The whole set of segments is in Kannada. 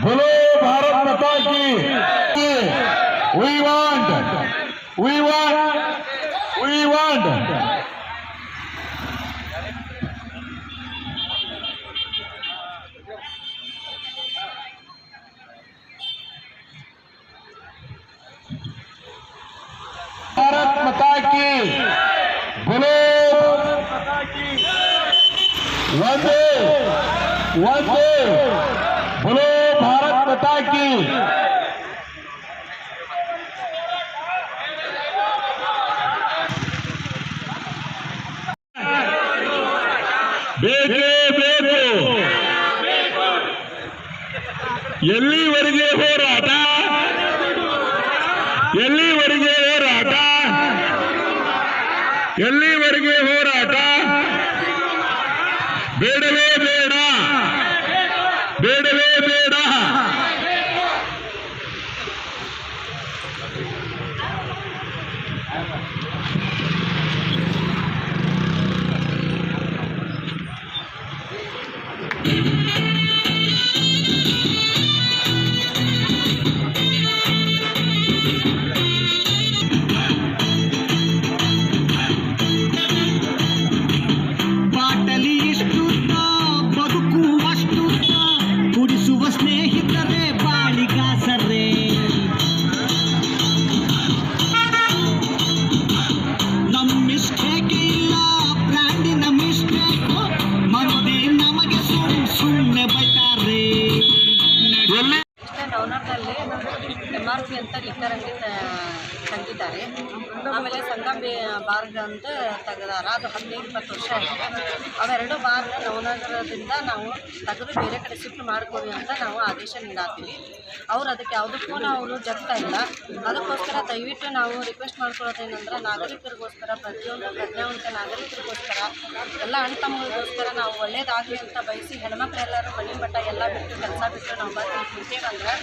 बोलो, भारत माता की। We want we want we want Bharat Mata की। बोलो। वंदे वंदे। बोलो। भारत माता की ಬೇಕೇ ಬೇಕು ಎಲ್ಲಿವರೆಗೆ ಹೋರಾಟ ಎಲ್ಲಿವರೆಗೆ ಹೋರಾಟ ಎಲ್ಲಿವರೆಗೆ ಹೋರಾಟ ಬೇಡವೇ ಬೇಡ ಬೇಡವೇ ಬೇಡ ಬಾಟಲಿ M R P ಅಂತ ಲಿಕ್ಕರ್ ಅಂಗಡಿ ತೆಗೆದಿದ್ದಾರೆ ಆಮೇಲೆ ಸಂಗಮಿ ಬಾರ್ಗ್ ಅಂತ ತೆಗೆದಾರ. ಅದು ಹದಿನೈದು, ಇಪ್ಪತ್ತು ವರ್ಷ ಆಯಿತು ಅವೆರಡು ಬಾರ್ನ ನವನಗರದಿಂದ ನಾವು ತೆಗೆದು ಬೇರೆ ಕಡೆ ಶಿಫ್ಟ್ ಮಾಡ್ಕೊಡಿ ಅಂತ ನಾವು ಆದೇಶ ನೀಡಾತೀವಿ ಅವ್ರು ಅದಕ್ಕೆ ಯಾವುದಕ್ಕೂ ಅವರು ಜಗ್ತಾ ಇಲ್ಲ. ಅದಕ್ಕೋಸ್ಕರ ದಯವಿಟ್ಟು ನಾವು ರಿಕ್ವೆಸ್ಟ್ ಮಾಡ್ಕೊಳ್ಳೋದೇನೆಂದ್ರೆ ನಾಗರಿಕರಿಗೋಸ್ಕರ, ಪ್ರತಿಯೊಂದು ಪ್ರಜ್ಞಾವಂತ ನಾಗರಿಕರಿಗೋಸ್ಕರ, ಎಲ್ಲ ಅಣ್ಣ ನಾವು ಒಳ್ಳೇದಾಗಲಿ ಅಂತ ಬಯಸಿ ಹೆಣ್ಮಕ್ಳೆಲ್ಲರೂ ಮನೆ ಮಠ ಎಲ್ಲ ಬಿಟ್ಟು ಕೆಲಸ ಬಿಟ್ಟು ನಾವು ಬರ್ತೀವಿ ಕುಂತೇವಂದ್ರೆ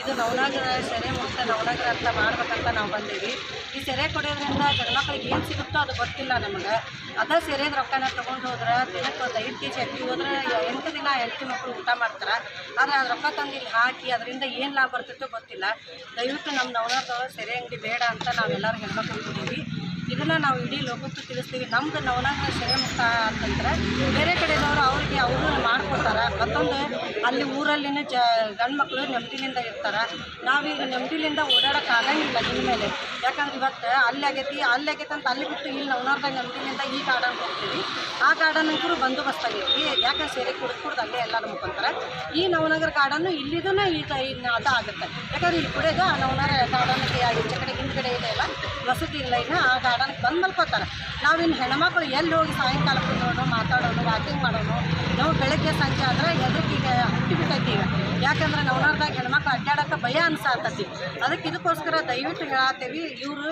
ಇದು ನವನಗರ ಸೆರೆ ಮುಕ್ತ ನವನಗರ ಅಂತ ಮಾಡ್ಬೇಕಂತ ನಾವು ಬಂದೀವಿ. ಈ ಸೆರೆ ಕೊಡೋದ್ರಿಂದ ಗಂಡ್ಮಕ್ಳಿಗೆ ಏನು ಸಿಗುತ್ತೋ ಅದು ಗೊತ್ತಿಲ್ಲ ನಮಗೆ. ಅದೇ ಸೇರಿದ ರೊಕ್ಕನ ತೊಗೊಂಡು ಹೋದ್ರೆ ದಿನಕ್ಕೆ ಒಂದು ಐದು ಕೆ ಜಿ ಅಕ್ಕಿ ಹೋದ್ರೆ ಎಂಟು ದಿನ ಹೆಂಡತಿ ಮಕ್ಕಳು ಊಟ ಮಾಡ್ತಾರೆ. ಆದರೆ ಅದು ರೊಕ್ಕ ತಂದು ಇಲ್ಲಿ ಹಾಕಿ ಅದರಿಂದ ಏನು ಲಾಭ ಬರ್ತಿತ್ತೋ ಗೊತ್ತಿಲ್ಲ. ದಯವಿಟ್ಟು ನಮ್ಮ ನವನಗರದೊಳಗೆ ಸೆರೆ ಅಂಗಡಿ ಬೇಡ ಅಂತ ನಾವೆಲ್ಲರೂ ಹೇಳ್ಬೇಕು ಕೂತೀವಿ ಇದನ್ನು ನಾವು ಇಡೀ ಲೋಕಕ್ಕೆ ತಿಳಿಸ್ತೀವಿ. ನಮ್ದು ನವನಗರ ಸೆರೆ ಮುಕ್ತ ಅಂತಂದ್ರೆ ಬೇರೆ ಕಡೆದವರು ಅವರಿಗೆ ಅವರು ಮಾಡ್ಕೊಡ್ತಾರೆ. ಮತ್ತೊಂದು ಅಲ್ಲಿ ಊರಲ್ಲಿನ ಜ ಗಂಡು ಮಕ್ಕಳು ನೆಮ್ಮದಿಲಿಂದ ಇರ್ತಾರೆ. ನಾವೀಗ ನೆಮ್ಮದಿಲಿಂದ ಓಡಾಡೋಕೆ ಆಗಂಗಿಲ್ಲ ಇನ್ಮೇಲೆ ಯಾಕಂದ್ರೆ ಇವತ್ತು ಅಲ್ಲಿ ಆಗೈತಿ, ಅಲ್ಲಿ ಆಗೈತೆ ಅಂತ ಅಲ್ಲಿ ಬಿಟ್ಟು ಇಲ್ಲಿ ನವನಾರ್ದಾಗ ನೆಮ್ಮದಿಲಿಂದ ಈ ಗಾರ್ಡನ್ ಹೋಗ್ತೀವಿ. ಆ ಗಾರ್ಡನ್ ಅಂಕರು ಬಂದೋಬಸ್ತ್ ಆಗೈತಿ ಯಾಕಂದ್ರೆ ಸೇರಿ ಕುಡ್ದು ಅಲ್ಲೇ ಎಲ್ಲರೂ ಮುಖಾಂತರ. ಈ ನವನಗರ ಗಾರ್ಡನ್ನು ಇಲ್ಲಿದೂ ಈಗ ಅದು ಆಗುತ್ತೆ. ಯಾಕಂದ್ರೆ ಇಲ್ಲಿ ಕುಡಿಯೋದು ಆ ನವನಗರ ಗಾರ್ಡನ್ಗೆ ಈಚೆ ಕಡೆ ಹಿಂದ್ಗಡೆ ಇದೆ ಅಲ್ಲ? ವಸತಿ ಇಲ್ಲ ಇನ್ನು ಆ ಗಾರ್ಡನ್ಗೆ ಬಂದು ಮಲ್ಕೋತಾರೆ. ನಾವಿನ್ನು ಹೆಣ್ಮಕ್ಳು ಎಲ್ಲಿ ಹೋಗಿ ಸಾಯಂಕಾಲ ಕುಂದೋಣ ಮಾತಾಡೋನು ವಾಕಿಂಗ್ ಮಾಡೋನು ನಾವು ಬೆಳಗ್ಗೆ ಸಂಜೆ ಆದರೆ ಎದಕ್ಕೀಗ ಹುಟ್ಟಿಬಿಟ್ಟೈತಿ ಈಗ ಯಾಕಂದ್ರೆ ನವನಾರ್ದಾಗ ಹೆಣ್ಮಕ್ಳು ಅಡ್ಡಾಡಕ್ಕೆ ಭಯ ಅನ್ಸಾತತಿ. ಅದಕ್ಕೆ ಇದಕ್ಕೋಸ್ಕರ ದಯವಿಟ್ಟು ಹೇಳತ್ತೀವಿ ಇವರು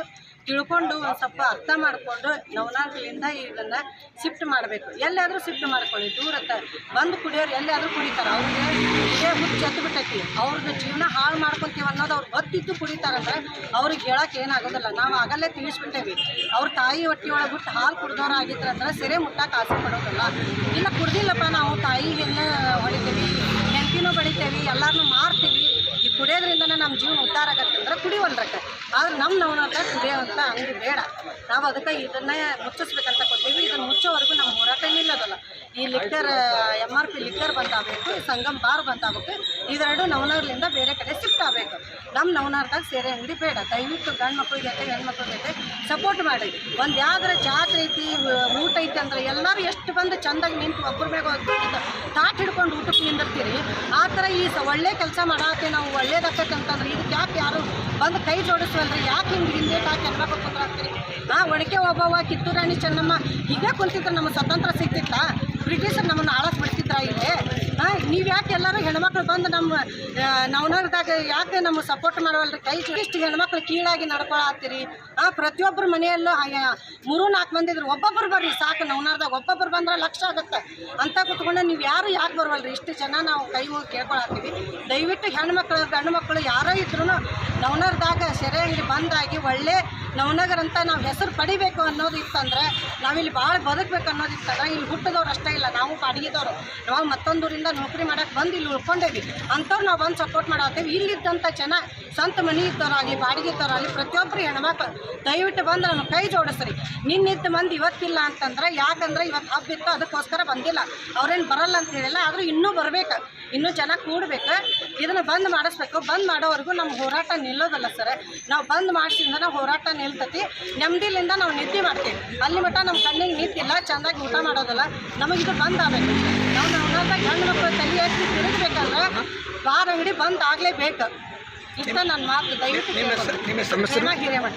ತಿಳ್ಕೊಂಡು ಒಂದು ಸ್ವಲ್ಪ ಅರ್ಥ ಮಾಡಿಕೊಂಡು ನವನಾರ್ಗಳಿಂದ ಇದನ್ನು ಶಿಫ್ಟ್ ಮಾಡಬೇಕು. ಎಲ್ಲಾದರೂ ಶಿಫ್ಟ್ ಮಾಡ್ಕೊಳ್ಳಿ. ದೂರತ್ತ ಬಂದು ಕುಡಿಯೋರು ಎಲ್ಲಾದರೂ ಕುಡಿತಾರೆ. ಅವ್ರಿಗೆ ಇದೇ ಹುಚ್ಚು ಎದ್ದು ಬಿಟ್ಟೈತಿ. ಅವ್ರದ್ದು ಜೀವನ ಹಾಳು ಮಾಡ್ಕೊತೀವಿ ಅನ್ನೋದು ಅವ್ರು ಗೊತ್ತಿದ್ದು ಕುಡಿತಾರಂದ್ರೆ ಅವ್ರಿಗೆ ಹೇಳಕ್ಕೆ ಏನಾಗೋದಿಲ್ಲ. ನಾವು ಆಗಲ್ಲೇ ತಿಳಿಸ್ಬಿಟ್ಟೇವಿ. ಅವ್ರ ತಾಯಿ ಹೊಟ್ಟೆಯೊಳಗೆ ಬಿಟ್ಟು ಹಾಲು ಕುಡ್ದವ್ರು ಆಗಿದ್ರು ಅಂದ್ರೆ ಸೆರೆ ಮುಟ್ಟಕ್ಕೆ ಆಸೆ ಪಡೋದಿಲ್ಲ. ಇಲ್ಲ ಕುಡ್ದಿಲ್ಲಪ್ಪ ನಾವು ತಾಯಿಗೆಲ್ಲ ಹೊಡಿತೀವಿ, ಹೆಂಡತಿನೂ ಬಡಿತೇವಿ ಎಲ್ಲರನ್ನೂ ಮಾರ್ತೀವಿ. ಈ ಕುಡಿಯೋದ್ರಿಂದನೇ ನಮ್ಮ ಜೀವನ ಉದ್ಧಾರ ಆಗತ್ತೆ ಅಂದ್ರೆ ಕುಡಿವಲ್ರಕ್ಕೆ. ಆದ್ರೆ ನಮ್ಮ ನವನತ್ತ ಅಂತ ಅಂಗಡಿ ಬೇಡ. ನಾವು ಅದಕ್ಕೆ ಇದನ್ನೇ ಮುಚ್ಚಿಸ್ಬೇಕಂತ ಕೊಡ್ತೀವಿ. ಇದನ್ನು ಮುಚ್ಚೋವರೆಗೂ ನಮ್ಮ ಹೋರಾಟ ನಿಲ್ಲೋದಲ್ಲ ಈ liquor M R P liquor ಬಂದಾಗಬೇಕು, Sangam bar ಬಂದಾಗಬೇಕು ಇದೆರಡು ನವನಗರದಿಂದ ಬೇರೆ ಕಡೆ ಶಿಫ್ಟ್ ಆಗಬೇಕು. ನಮ್ಮ ನವನಾರ್ದಾಗ ಸೇರೆ ಅಂಗಡಿ ಬೇಡ. ದಯವಿಟ್ಟು ಗಂಡು ಮಕ್ಳ ಜೊತೆ, ಹೆಣ್ಮಕ್ಳ ಜೊತೆ ಸಪೋರ್ಟ್ ಮಾಡಿ. ಒಂದು ಯಾವ್ದಾರ ಜಾತ್ರೆ ಐತಿ, ಊಟ ಐತಿ ಅಂದ್ರೆ ಎಲ್ಲರೂ ಎಷ್ಟು ಬಂದು ಚೆಂದಾಗಿ ನಿಂತು ಒಬ್ಬರ ಮ್ಯಾಗ ಈ ಒಳ್ಳೆ ಕೆಲಸ ಮಾಡತ್ತೆ ನಾವು ಒಳ್ಳೇದಾಕತ್ತೆ ಅಂತಂದ್ರೆ ಇದಕ್ಕೆ ಯಾಕೆ ಯಾರು ಬಂದು ಕೈ ಜೋಡಿಸ್ವಲ್ರಿ? ಯಾಕೆ ಹಿಂಗೆ ಹಿಂದೆ ಯಾಕೆ ಹೆಣ್ಮಕ್ಳು ಕುಂದ್ರಾಗ್ತೀರಿ ನಾ ಒಣಕೆ ಒಬ್ಬವ ಕಿತ್ತೂರು ರಾಣಿ ಚೆನ್ನಮ್ಮ ಹೀಗೆ ಕುಂತಿದ್ರೆ ನಮಗೆ ಸ್ವತಂತ್ರ ಸಿಕ್ತಿತ್ತ ಬ್ರಿಟಿಷರು ನಮ್ಮನ್ನು ಆಳಕ್ಕೆ ಬಿಡ್ತಿದ್ರ ಇಲ್ಲಿ? ಹಾಂ ನೀವು ಯಾಕೆ ಎಲ್ಲರೂ ಹೆಣ್ಮಕ್ಳು ಬಂದು ನಮ್ಮ ನವನಗರದಾಗ ಯಾಕೆ ನಮ್ಮ ಸಪೋರ್ಟ್ ಮಾಡವಲ್ರಿ? ಕೈ ಇಷ್ಟು ಹೆಣ್ಮಕ್ಳು ಕೀಳಾಗಿ ನಡ್ಕೊಳತ್ತೀರಿ? ಹಾಂ ಪ್ರತಿಯೊಬ್ಬರ ಮನೆಯಲ್ಲೂ ಮೂರು ನಾಲ್ಕು ಮಂದಿ ಇದ್ರು. ಒಬ್ಬೊಬ್ಬರು ಬರ್ರಿ, ಸಾಕು ನವನಗರದಾಗ ಒಬ್ಬೊಬ್ಬರು ಬಂದ್ರೆ ಲಕ್ಷ ಆಗುತ್ತೆ. ಅಂತ ಕುತ್ಕೊಂಡು, ನೀವು ಯಾರು ಯಾಕೆ ಬರವಲ್ರಿ? ಇಷ್ಟು ಜನ ನಾವು ಕೈ ಹೋಗಿ ಕೇಳ್ಕೊಳತ್ತೀವಿ. ದಯವಿಟ್ಟು ಹೆಣ್ಮಕ್ಳು ಗಂಡು ಮಕ್ಕಳು ಯಾರೋ ಇದ್ರೂ ನವನಗರದಾಗ ಸೆರೆ ಅಂಗಡಿ ಬಂದಾಗಿ ಒಳ್ಳೆ ನವನಗರ ಅಂತ ನಾವು ಹೆಸರು ಪಡಿಬೇಕು ಅನ್ನೋದು ಇತ್ತಂದ್ರೆ ನಾವಿಲ್ಲಿ ಭಾಳ ಬದುಕಬೇಕು ಅನ್ನೋದು ಇತ್ತಂದ್ರೆ ಇಲ್ಲಿ ಹುಟ್ಟಿದವ್ರು ಅಷ್ಟೇ ಇಲ್ಲ. ನಾವು ಬಾಡಿಗೆದವರು ನಾವು ಮತ್ತೊಂದೂರಿಂದ ನೌಕರಿ ಮಾಡಕ್ಕೆ ಬಂದು ಇಲ್ಲಿ ಉಳ್ಕೊಂಡೇವಿ. ಅಂಥವ್ರು ನಾವು ಬಂದು ಸಪೋರ್ಟ್ ಮಾಡತ್ತೇವೆ ಇಲ್ಲಿದ್ದಂಥ ಜನ ಸ್ವಂತ ಮನೆ ಇದ್ದವರಾಗಲಿ, ಬಾಡಿಗೆ ಇದ್ದವರಾಗಲಿ, ಪ್ರತಿಯೊಬ್ಬರು ಹೆಣ್ಮಕ್ಳು, ದಯವಿಟ್ಟು ಬಂದು ನಮ್ಮ ಕೈ ಜೋಡಿಸ್ರಿ. ನಿನ್ನಿದ್ದ ಮಂದಿ ಇವತ್ತಿಲ್ಲ ಅಂತಂದ್ರೆ ಯಾಕಂದ್ರೆ ಇವತ್ತು ಹಬ್ಬ ಇತ್ತು, ಅದಕ್ಕೋಸ್ಕರ ಬಂದಿಲ್ಲ. ಅವ್ರೇನು ಬರಲ್ಲ ಅಂತ ಹೇಳಿಲ್ಲ, ಆದರೂ ಇನ್ನೂ ಬರಬೇಕು. ಇನ್ನೂ ಜನ ಕೂಡಬೇಕು. ಇದನ್ನು ಬಂದ್ ಮಾಡಿಸ್ಬೇಕು. ಬಂದ್ ಮಾಡೋವರೆಗೂ ನಮ್ಮ ಹೋರಾಟ ನಿಲ್ಲೋದಲ್ಲ ಸರ್. ನಾವು ಬಂದ್ ಮಾಡಿಸಿಂದ ಹೋರಾಟ ನಿಲ್ತತಿ. ನೆಮ್ಮದಿಲಿಂದ ನಾವು ನಿದ್ದೆ ಮಾಡ್ತೀವಿ. ಅಲ್ಲಿ ಮಟ್ಟ ನಮ್ಮ ಕಣ್ಣಿಗೆ ನಿಂತಿಲ್ಲ, ಚೆಂದಾಗಿ ಊಟ ಮಾಡೋದಲ್ಲ. ನಮಗಿದು ಬಂದ್ ಆಗಬೇಕು. ನಾವು ನಾವು ಗಂಡು ಮಕ್ಕಳು ತಲೆ ಎತ್ತಿ ತಿರುಗಬೇಕಂದ್ರೆ ಬಾರ್ ಅಂಗಡಿ ಬಂದ್ ಆಗಲೇಬೇಕು. ಇಷ್ಟ ನನ್ನ ಮಾತು ದಯವಿಟ್ಟು ಕೇಳ್ಕೊಳ್ತೀನಿ. ಪ್ರೇಮ ಹಿರೇಮಠ